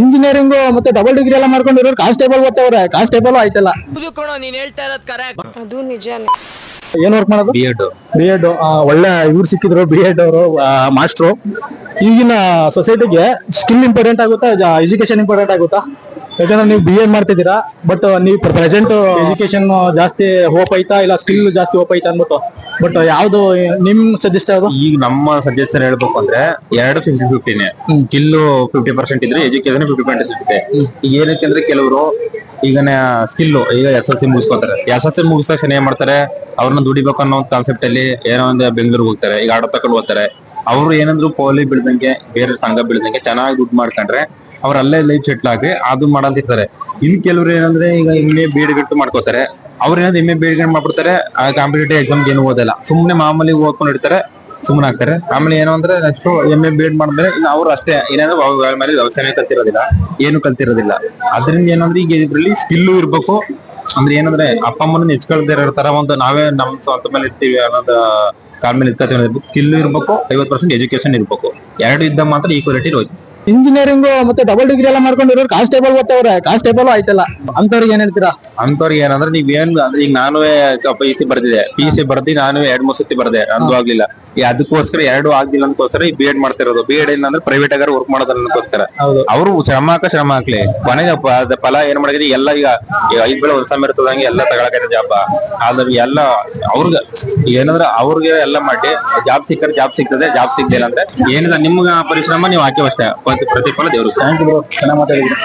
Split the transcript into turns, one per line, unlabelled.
Engineering ಮತ್ತೆ double degree ಎಲ್ಲ ಮಾಡ್ಕೊಂಡಿರೋರು constable ಓದ್ತವ್ರೆ. Constable ಆಯ್ತಲ್ಲ.
ನೀನ್ ಹೇಳ್ತಾ ಇರೋದ್ ಕರೆಕ್ಟ್
ಅದು ನಿಜ.
ಏನ್ ವರ್ಕ್ ಮಾಡೋದು?
ಬಿ ಎಡ್
ಬಿ ಎಡ್ ಒಳ್ಳೆ ಇವ್ರು ಸಿಕ್ಕಿದ್ರು ಬಿ ಎಡ್ ಅವರು ಮಾಸ್ಟ್ರು ಈಗಿನ ಸೊಸೈಟಿಗೆ ಸ್ಕಿಲ್ ಇಂಪಾರ್ಟೆಂಟ್ ಆಗುತ್ತಾ ಎಜುಕೇಶನ್ ಇಂಪಾರ್ಟೆಂಟ್ ಆಗುತ್ತಾ? ಯಾಕಂದ್ರೆ ನೀವು ಬಿ ಎಡ್ ಮಾಡ್ತಿದ್ದೀರಾ ಬಟ್ ನೀವು ಪ್ರೆಸೆಂಟ್ ಎಜುಕೇಶನ್ ಜಾಸ್ತಿ ಹೋಪ್ ಐತಾ ಇಲ್ಲ ಸ್ಕಿಲ್ ಜಾಸ್ತಿ ಹೋಪ್ ಐತಾ ಅನ್ಬಿಟ್ಟು ಬಟ್ ಯಾವ್ದು ನಿಮ್ ಸಜೆಸ್ಟ್ ಯಾವ್ದು?
ಈಗ ನಮ್ಮ ಸಜೆಷನ್ ಹೇಳ್ಬೇಕು ಅಂದ್ರೆ ಎರಡು ಫಿಫ್ಟಿ ಫಿಫ್ಟಿನೇ ಸ್ಕಿಲ್ ಫಿಫ್ಟಿ ಪರ್ಸೆಂಟ್ ಇದ್ರೆ ಎಜುಕೇಶನ್ ಫಿಫ್ಟಿ ಪರ್ಸೆಂಟ್ ಸಿಗುತ್ತೆ ಈಗ ಏನಕ್ಕೆ ಅಂದ್ರೆ ಕೆಲವರು ಈಗ ಸ್ಕಿಲ್ ಈಗ ಎಸ್ ಎಸ್ ಸಿ ಮುಗಿಸ್ಕೊತಾರೆ. ಎಸ್ ಎಸ್ ಸಿ ಮುಗಿಸ್ ತಕ್ಷಣ ಏನ್ ಮಾಡ್ತಾರೆ ಅವ್ರನ್ನ ದುಡಿಬೇಕು ಅನ್ನೋ ಒಂದು ಕಾನ್ಸೆಪ್ಟ್ ಅಲ್ಲಿ ಏನೋ ಒಂದು ಬೆಂಗಳೂರಿಗೆ ಹೋಗ್ತಾರೆ ಈಗ ಆಟೋ ತಕೊಂಡು ಹೋಗ್ತಾರೆ. ಅವ್ರು ಏನಂದ್ರು ಪೋಲಿ ಬಿಳ್ದಂಗೆ ಬೇರೆ ಸಂಘ ಬಿಳ್ದಂಗೆ ಚೆನ್ನಾಗಿ ದುಡ್ಡು ಮಾಡ್ಕೊಂಡ್ರೆ ಅವ್ರ ಅಲ್ಲೇ ಲೈಫ್ ಸೆಟ್ಲ್ ಆಗಿ ಅದು ಮಾಡಂತಿರ್ತಾರೆ ಇನ್ ಕೆಲವ್ರು ಏನಂದ್ರೆ ಈಗ ಎಮ್ಮೆ ಬೇಡಿಗಟ್ಟು ಮಾಡ್ಕೋತಾರೆ. ಅವ್ರ ಏನಾದ್ರು ಎಮ್ಮೆ ಬೇಡಿಗೆ ಮಾಡ್ಬಿಡ್ತಾರೆ, ಆ ಕಾಂಪಿಟೇಟಿವ್ ಎಕ್ಸಾಮ್ ಏನು ಓದಲ್ಲ. ಸುಮ್ನೆ ಮಾಮೂಲಿ ಓದ್ಕೊಂಡು ಇರ್ತಾರೆ ಸುಮ್ಮನೆ ಆಗ್ತಾರೆ. ಆಮೇಲೆ ಏನು ಅಂದ್ರೆ ನೆಕ್ಸ್ಟ್ ಎಂ ಎ ಮಾಡಿದ್ರೆ ಇನ್ನು ಅವ್ರು ಅಷ್ಟೇ ಏನಾದ್ರು ಮೇಲೆ ವ್ಯವಸಾಯ ಕಲ್ತಿರೋದಿಲ್ಲ, ಏನು ಕಲ್ತಿರೋದಿಲ್ಲ. ಅದರಿಂದ ಏನಂದ್ರೆ ಈಗ ಇದ್ರಲ್ಲಿ ಸ್ಕಿಲ್ಲು ಇರ್ಬೇಕು. ಅಂದ್ರೆ ಏನಂದ್ರೆ ಅಪ್ಪ ಅಮ್ಮನ ಹೆಚ್ಕೊಳ್ದೇ ಇರ್ತಾರ ತರ ಒಂದು ನಾವೇ ನಮ್ ಸ್ವಂತ ಮೇಲೆ ಇರ್ತೀವಿ ಅನ್ನೋದು, ಕಾಲ್ ಮೇಲೆ ಇರ್ತೀವಿ ಸ್ಕಿಲ್ ಇರ್ಬೇಕು ಐವತ್ ಪರ್ಸೆಂಟ್ ಎಜುಕೇಶನ್ ಇರ್ಬೇಕು. ಎರಡು ಇದ್ದ ಮಾತ್ರ ಈಕ್ವಾಲಿಟಿ ಹೋಯ್ತು
ಇಂಜಿನಿಯರಿಂಗ್ ಮತ್ತೆ ಡಬಲ್ ಡಿಗ್ರಿ ಎಲ್ಲ ಮಾಡ್ಕೊಂಡಿರೋರು ಕಾನ್ಸ್ಟೇಬಲ್ ಓದ್ತವ್ರೆ ಕಾನ್ಸ್ಟೇಬಲ್ ಆಯ್ತಲ್ಲ. ಅಂತವ್ರಿಗೆ ಏನ್ ಹೇಳ್ತೀರಾ?
ಅಂತವ್ರಿಗೆ ಏನಂದ್ರೆ ನೀವ್ ಏನ್ ಅಂದ್ರೆ ಈಗ ನಾನು ಪಿ ಸಿ ಬರ್ದಿದೆ. ಪಿ ಸಿ ಬರ್ದಿ ನಾನು ಎರಡ್ ಮೂರ್ ಸತಿ ಬರ್ದೆ. ನಂದು ಆಗ್ಲಿಲ್ಲ. ಈ ಅದಕ್ಕೋಸ್ಕರ ಎರಡು ಆಗ್ಲಿಲ್ಲ ಅನ್ಕೋಸ್ಕರ ಈ ಬಿ ಎಡ್ ಮಾಡ್ತಿರೋದು. ಬಿ ಎಡ್ ಏನಂದ್ರೆ ಪ್ರೈವೇಟ್ ಆಗಿ ವರ್ಕ್ ಮಾಡೋದನ್ನೋಸ್ಕರ
ಹೌದು.
ಅವರು ಶ್ರಮ ಹಾಕ ಶ್ರಮ ಹಾಕ್ಲಿ. ಕೊನೆಗೆ ಫಲ ಏನ್ ಮಾಡಿದ್ರಿ? ಎಲ್ಲ ಈಗ ಈಗ ಐದ್ ಬೆಳೆ ಒಂದ್ ಸಮ ಇರ್ತದಂಗೆ ಎಲ್ಲ ತಗೊಳಕೈತೆ ಜಾಬ್ ಆದ್ರೆ ಎಲ್ಲ ಅವ್ರಿಗೆ ಏನಂದ್ರೆ ಅವ್ರಿಗೆ ಎಲ್ಲ ಮಾಡಿ ಜಾಬ್ ಸಿಕ್ಕರೆ ಜಾಬ್ ಸಿಗ್ತದೆ ಜಾಬ್ ಸಿಗ್ಲಿಲ್ಲ ಅಂದ್ರೆ ಏನಿಲ್ಲ ನಿಮ್ಗ ಪರಿಶ್ರಮ ನೀವು ಹಾಕಿವಷ್ಟೇ ಪ್ರತಿ ಪ್ರತಿಫಲ ದೇವರು.
ಥ್ಯಾಂಕ್ ಯು ಬ್ರೋ ಚೆನ್ನಾಗಿ ಮಾತಾಡಿದ್ರಿ